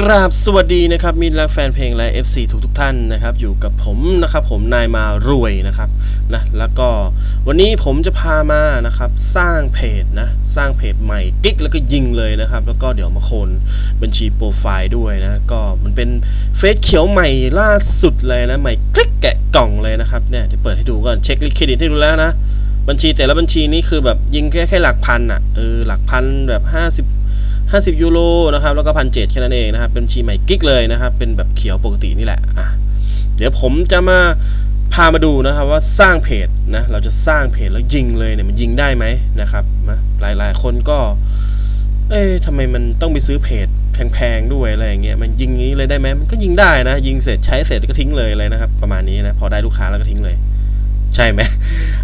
กราบสวัสดีนะครับมิตรและแฟนเพลงและ FC ทุกทุกท่านนะครับอยู่กับผมนะครับผมนายมารวยนะครับนะแล้วก็วันนี้ผมจะพามานะครับสร้างเพจนะสร้างเพจใหม่กิ๊กแล้วก็ยิงเลยนะครับ แล้วก็เดี๋ยวมาโคนบัญชีโปรไฟล์ด้วยนะก็มันเป็นเฟซเขียวใหม่ล่าสุดเลยนะใหม่คลิกแกะกล่องเลยนะครับเนี่ยเดี๋ยวเปิดให้ดูก่อนเช็คลิเครดิตให้ดูแล้วนะบัญชีแต่ละบัญชีนี้คือแบบยิงแค่แค่หลักพันอะเออหลักพันแบบ50 50 ยูโรนะครับแล้วก็พันเจ็ดแค่นั้นเองนะครับ เป็นบัญชีใหม่กิ๊กเลยนะครับ เป็นแบบเขียวปกตินี่แหละอะเดี๋ยวผมจะมาพามาดูนะครับว่าสร้างเพจนะเราจะสร้างเพจแล้วยิงเลยเนี่ยมันยิงได้ไหมนะครับนะหลายๆ คนก็ เอ๊ะทำไมมันต้องไปซื้อเพจแพงๆด้วยอะไรอย่างเงี้ยมันยิงงี้เลยได้ไหมมันก็ยิงได้นะ ยิงเสร็จใช้เสร็จก็ทิ้งเลยเลยนะครับ ประมาณนี้นะพอได้ลูกค้าแล้วก็ทิ้งเลย ใช่ไหม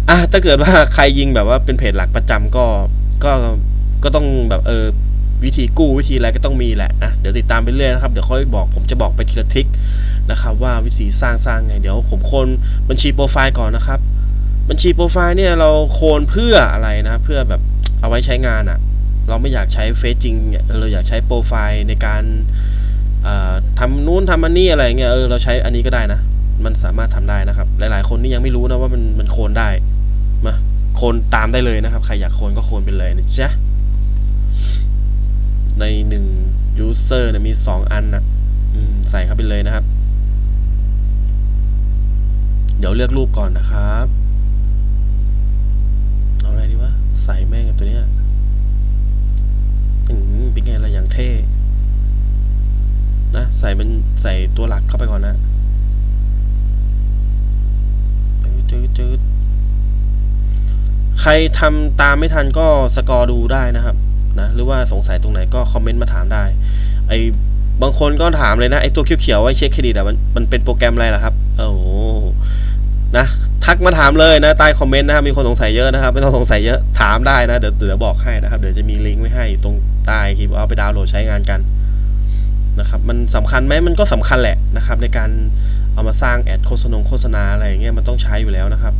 อะถ้าเกิดว่าใครยิงแบบว่าเป็นเพจหลักประจำก็ก็ก็ต้องแบบเออ วิธีกู้วิธีอะไรก็ต้องมีแหละนะเดี๋ยวติดตามไปเรื่อยนะครับเดี๋ยวค่อยบอกผมจะบอกไปทีละทิกนะครับว่าวิธีสร้างสร้างไงเดี๋ยวผมโคนบัญชีโปรไฟล์ก่อนนะครับ บัญชีโปรไฟล์เนี่ยเราโคนเพื่ออะไรนะเพื่อแบบเอาไว้ใช้งานอะ่ะ เราไม่อยากใช้เฟซจริงเนี่ยเราอยากใช้โปรไฟล์ในการทำนู้นทำอันนี้อะไรเงี้ยเออเราใช้อันนี้ก็ได้นะ มันสามารถทำได้นะครับ หลาย ๆ คนนี่ยังไม่รู้นะว่ามันมันโคนได้มาโคนตามได้เลยนะครับ ใครอยากโคนก็โคนไปเลยนะจ๊ะ ในหนึ่ง user เนี่ยมีสองอันนะอใส่เข้าไปเลยนะครับ เดี๋ยวเลือกรูปก่อนนะครับ เอาอะไรดีวะ ใส่แม่งตัวเนี้ยอืมเป็นไงล่ะอย่างเท่ นะ ใส่เป็นใส่ตัวหลักเข้าไปก่อนนะจืดจืดใครทำตามไม่ทันก็สกอร์ดูได้นะครับ นะหรือว่าสงสัยตรงไหนก็คอมเมนต์มาถามได้ ไอบางคนก็ถามเลยนะไอตัวเขียวๆไว้เช็คเครดิตอะมันมันเป็นโปรแกรมอะไรล่ะครับโอ้โหนะทักมาถามเลยนะใต้คอมเมนต์นะครับมีคนสงสัยเยอะนะครับไม่ต้องสงสัยเยอะถามได้นะเดี๋ยวเดี๋ยวบอกให้นะครับเดี๋ยวจะมีลิงก์ไว้ให้ตรงใต้คลิปเอาไปดาวน์โหลดใช้งานกันนะครับมันสำคัญไหมมันก็สำคัญแหละนะครับ ในการเอามาสร้างแอดโฆษณาโฆษณาอะไรอย่างเงี้ยมันต้องใช้อยู่แล้วนะครับ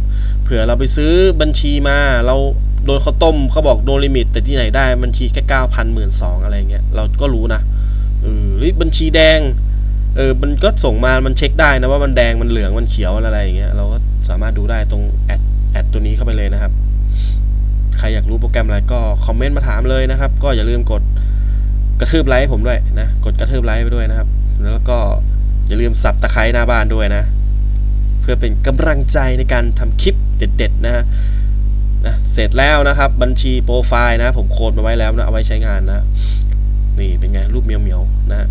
เผื่อเราไปซื้อบัญชีมาเรา โดนเขาต้มเขาบอกโดนลิมิต แต่ที่ไหนได้บัญชีแค่เก้าพันหมื่นสองอะไรเงี้ยเราก็รู้นะเออหรือบัญชีแดงเออมันก็ส่งมามันเช็คได้นะว่ามันแดงมันเหลืองมันเขียวอะไรอย่างเงี้ยเราก็สามารถดูได้ตรงแอดแอดตัวนี้เข้าไปเลยนะครับ ใครอยากรู้โปรแกรมอะไรก็คอมเมนต์มาถามเลยนะครับ ก็อย่าลืมกดกระทืบไลค์ผมด้วยนะกดกระทืบไลค์ไปด้วยนะครับ แล้วก็อย่าลืมสับตะไคร้หน้าบ้านด้วยนะ เพื่อเป็นกำลังใจในการทำคลิปเด็ด ๆ นะฮะ นะเสร็จแล้วนะครับ บัญชีโปรไฟล์นะ ผมโคดมาไว้แล้วนะ เอาไว้ใช้งานนะ นี่เป็นไง รูปเมียวๆนะฮะ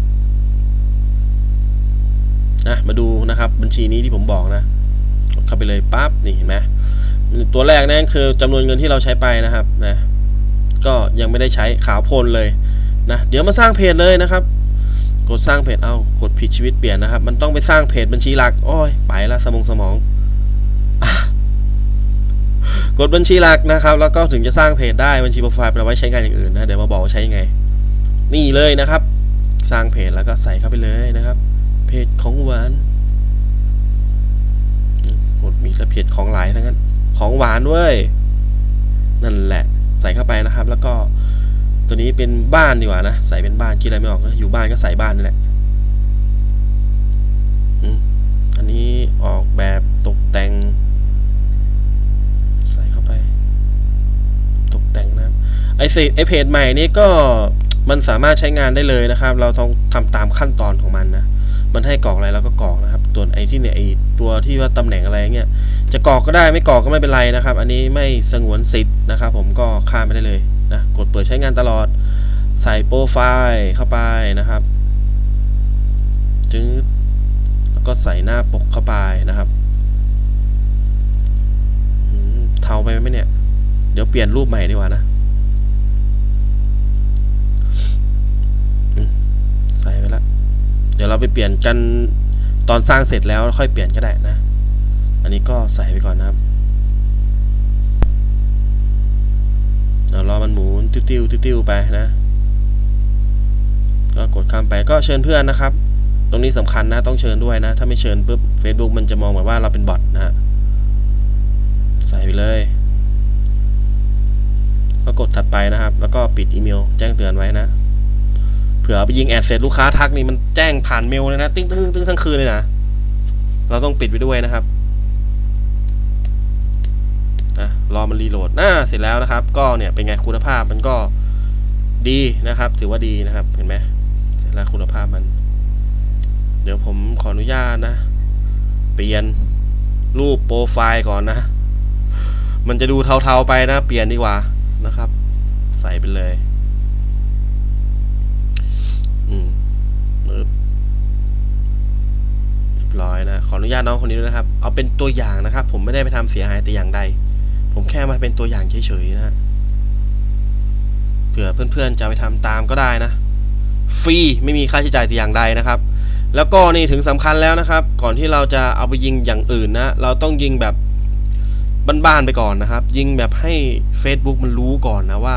นะมาดูนะครับ บัญชีนี้ที่ผมบอกนะกดเข้าไปเลยปั๊บนี่เห็นไหมตัวแรกนั่นคือจำนวนเงินที่เราใช้ไปนะครับนะก็ยังไม่ได้ใช้ขาวโพลนเลยนะเดี๋ยวมาสร้างเพจเลยนะครับ กดสร้างเพจเอากดผิดชีวิตเปลี่ยนนะครับ มันต้องไปสร้างเพจบัญชีหลักโอ้ยไปละสมองสมอง กดบัญชีหลักนะครับ แล้วก็ถึงจะสร้างเพจได้บัญชีโปรไฟล์เอาไว้ใช้งานอย่างอื่นนะเดี๋ยวมาบอกว่าใช้ยังไง นี่เลยนะครับ สร้างเพจแล้วก็ใส่เข้าไปเลยนะครับ เพจของหวานกดมีแต่เพจของหลายทั้งนั้น ของหวานเว้ยนั่นแหละใส่เข้าไปนะครับ แล้วก็ตัวนี้เป็นบ้านดีกว่านะ ใส่เป็นบ้านคิดอะไรไม่ออกนะอยู่บ้านก็ใส่บ้านนี่แหละ ไอเศษไอเพจใหม่นี้ก็มันสามารถใช้งานได้เลยนะครับ เราต้องทำตามขั้นตอนของมันนะ มันให้กรอกอะไรเราก็กรอกนะครับ ตัวไอที่เนี่ยไอตัวที่ว่าตำแหน่งอะไรเงี้ย จะกรอกก็ได้ไม่กรอกก็ไม่เป็นไรนะครับ อันนี้ไม่สงวนสิทธิ์นะครับ ผมก็ข้ามไปได้เลยนะ กดเปิดใช้งานตลอด ใส่โปรไฟล์เข้าไปนะครับจึ๊ดแล้วก็ใส่หน้าปกเข้าไปนะครับเทาไปไหมเนี่ย เดี๋ยวเปลี่ยนรูปใหม่ดีกว่านะ ดี๋ยวเราไปเปลี่ยนกันตอนสร้างเสร็จแล้วค่อยเปลี่ยนก็ได้นะ อันนี้ก็ใส่ไปก่อนนะครับเดี๋ยวรอมันหมุนติ้วติ้วติ้วไปนะ ก็กดข้ามไปก็เชิญเพื่อนนะครับ ตรงนี้สำคัญนะต้องเชิญด้วยนะ ถ้าไม่เชิญปุ๊บ Facebook มันจะมองแบบว่าเราเป็นบอทนะฮะใส่ไปเลย ก็กดถัดไปนะครับ แล้วก็ปิดอีเมลแจ้งเตือนไว้นะ ผื่อไปยิงแอดเสร็จลูกค้าทักนี่มันแจ้งผ่านเมลเลยนะติ้งตึ้งตึ้งทั้งคืนเลยนะเราต้องปิดไว้ด้วยนะครับนะรอมันรีโหลดน่าเสร็จแล้วนะครับ ก็เนี่ยเป็นไงคุณภาพมันก็ดีนะครับ ถือว่าดีนะครับ เห็นไหมเสร็จแล้วคุณภาพมัน เดี๋ยวผมขออนุญาตนะ เปลี่ยนรูปโปรไฟล์ก่อนนะ มันจะดูเทาๆไปนะ เปลี่ยนดีกว่านะครับ ใส่ไปเลย อนะขออนุญาตน้องคนนี้ด้วยนะครับ เอาเป็นตัวอย่างนะครับ ผมไม่ได้ไปทำเสียหายแต่อย่างใด ผมแค่มาเป็นตัวอย่างเฉยๆนะฮะเผื่อเพื่อนๆจะไปทำตามก็ได้นะ ฟรีไม่มีค่าใช้จ่ายแต่อย่างใดนะครับ แล้วก็นี่ถึงสำคัญแล้วนะครับ ก่อนที่เราจะเอาไปยิงอย่างอื่นนะ เราต้องยิงแบบบ้านๆไปก่อนนะครับ ยิงแบบให้ Facebook มันรู้ก่อนนะว่า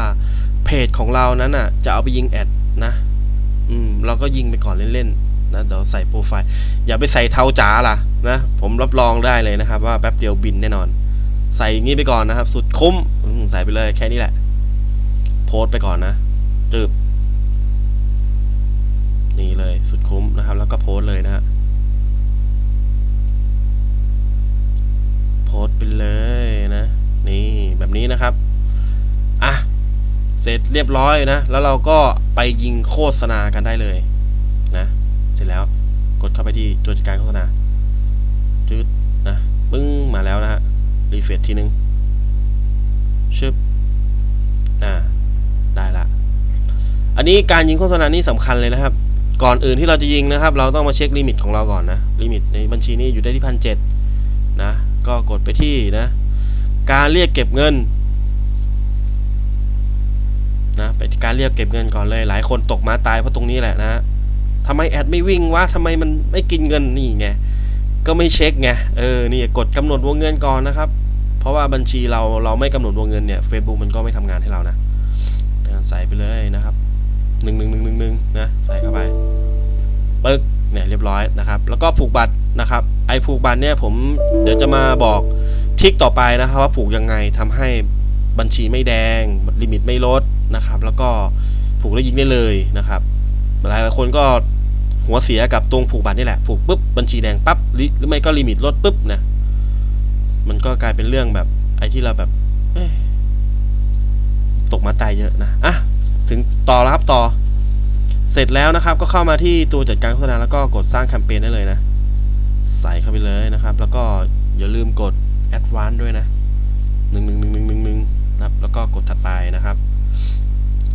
เพจของเรานั้นอะ จะเอาไปยิงแอดนะ อืม เราก็ยิงไปก่อนเล่นๆ นะเดี๋ยวใส่โปรไฟล์ อย่าไปใส่เทาจ๋าล่ะนะผมรับรองได้เลยนะครับ ว่าแป๊บเดียวบินแน่นอน ใส่อย่างนี้ไปก่อนนะครับ สุดคุ้มใส่ไปเลยแค่นี้แหละ โพสไปก่อนนะจืบนี่เลยสุดคุ้มนะครับ แล้วก็โพสเลยนะฮะโพสไปเลยนะ นี่แบบนี้นะครับอะเสร็จเรียบร้อยนะ แล้วเราก็ไปยิงโฆษณากันได้เลยนะ เสร็จแล้วกดเข้าไปที่ตัวจัดการโฆษณาจืดนะปึ้งมาแล้วนะฮะรีเฟรชทีนึงชึบอ่าได้ละ อันนี้การยิงโฆษณานี่สำคัญเลยนะครับ ก่อนอื่นที่เราจะยิงนะครับ เราต้องมาเช็คลิมิตของเราก่อนนะลิมิตในบัญชีนี้อยู่ได้ที่พันเจ็ดนะ ก็กดไปที่นะ การเรียกเก็บเงินนะไปที่การเรียกเก็บเงินก่อนเลย หลายคนตกมาตายเพราะตรงนี้แหละนะฮะ ทำไมแอดไม่วิ่งวะทำไมมันไม่กินเงินนี่ไงก็ไม่เช็คไงเออนี่กดกำหนดวงเงินก่อนนะครับ เพราะว่าบัญชีเราเราไม่กำหนดวงเงินเนี่ย Facebook มันก็ไม่ทำงานให้เรานะใส่ไปเลยนะครับหนึ่งหนึ่งหนึ่งหนึ่งหนึ่งนะใส่เข้าไปปึ๊กเนี่ยเรียบร้อยนะครับ แล้วก็ผูกบัตรนะครับ ไอ้ผูกบัตรเนี่ยผมเดี๋ยวจะมาบอกทิกต่อไปนะครับ ว่าผูกยังไงทำให้บัญชีไม่แดงลิมิตไม่ลดนะครับ แล้วก็ผูกแล้วยิงได้เลยนะครับหลายหลายคนก็ หัวเสียกับตรงผูกบัตรนี่แหละ ผูกปุ๊บบัญชีแดงปั๊บหรือไม่ก็ลิมิตลดปุ๊บนะ มันก็กลายเป็นเรื่องแบบไอ้ที่เราแบบตกมาตายเยอะนะ อะ ถึงต่อแล้วครับต่อ เสร็จแล้วนะครับ ก็เข้ามาที่ตัวจัดการโฆษณาแล้วก็กดสร้างแคมเปญได้เลยนะ ใส่เข้าไปเลยนะครับ แล้วก็อย่าลืมกด advance ด้วยนะหนึ่งหนึ่งหนึ่งหนึ่งหนึ่งหนึ่งนะครับแล้วก็กดถัดไปนะครับ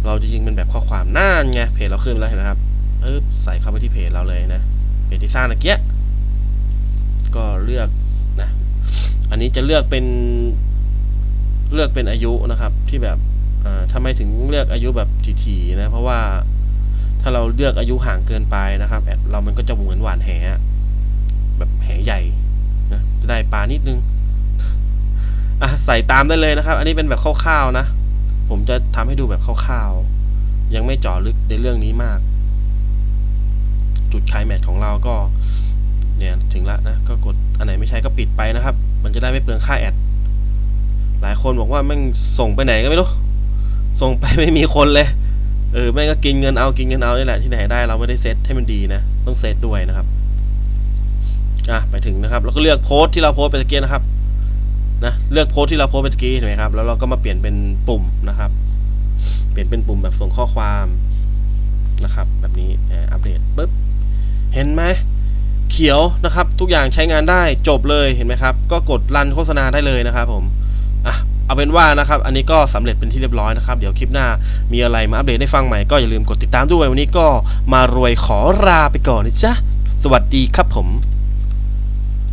เราจะยิงเป็นแบบข้อความน่านไงเพจเราขึ้นแล้วเห็นไหมครับ เออใส่เข้าไปที่เพจเราเลยนะเพจที่สร้างตะเกียก็เลือกนะอันนี้จะเลือกเป็นเลือกเป็นอายุนะครับ ที่แบบอ่าไมถึงเลือกอายุแบบถี่ๆนะ เพราะว่าถ้าเราเลือกอายุห่างเกินไปนะครับแอดเรามันก็จะเหมือนหวานแหแบบแหใหญ่นะจะได้ปลานิดนึงอะใส่ตามได้เลยนะครับ อันนี้เป็นแบบคร่าวๆนะ ผมจะทำให้ดูแบบคร่าวๆยังไม่เจาะลึกในเรื่องนี้มาก จุดคลายแมทของเราก็เนี่ยถึงละนะก็กดอันไหนไม่ใช่ก็ปิดไปนะครับ มันจะได้ไม่เปลืองค่าแอดหลายคนบอกว่าแม่งส่งไปไหนก็ไม่รู้ส่งไปไม่มีคนเลยเออแม่งก็กินเงินเอากินเงินเอานี่แหละที่ไหนได้เราไม่ได้เซตให้มันดีนะต้องเซตด้วยนะครับอะไปถึงนะครับแล้วก็เลือกโพสต์ที่เราโพสต์ไปตะเกียนะครับนะเลือกโพสต์ที่เราโพสต์ไปตะกี้เห็นไหมครับแล้วเราก็มาเปลี่ยนเป็นปุ่มนะครับ เปลี่ยนเป็นปุ่มแบบส่งข้อความนะครับ แบบนี้อ่าอัปเดตปุ๊บ เห็นไหมเขียวนะครับ ทุกอย่างใช้งานได้จบเลยเห็นไหมครับ ก็กดรันโฆษณาได้เลยนะครับ ผมอะเอาเป็นว่านะครับ อันนี้ก็สำเร็จเป็นที่เรียบร้อยนะครับ เดี๋ยวคลิปหน้ามีอะไรมาอัปเดตให้ฟังใหม่ก็อย่าลืมกดติดตามด้วยวันนี้ก็มารวยขอลาไปก่อนนะจ๊ะสวัสดีครับผม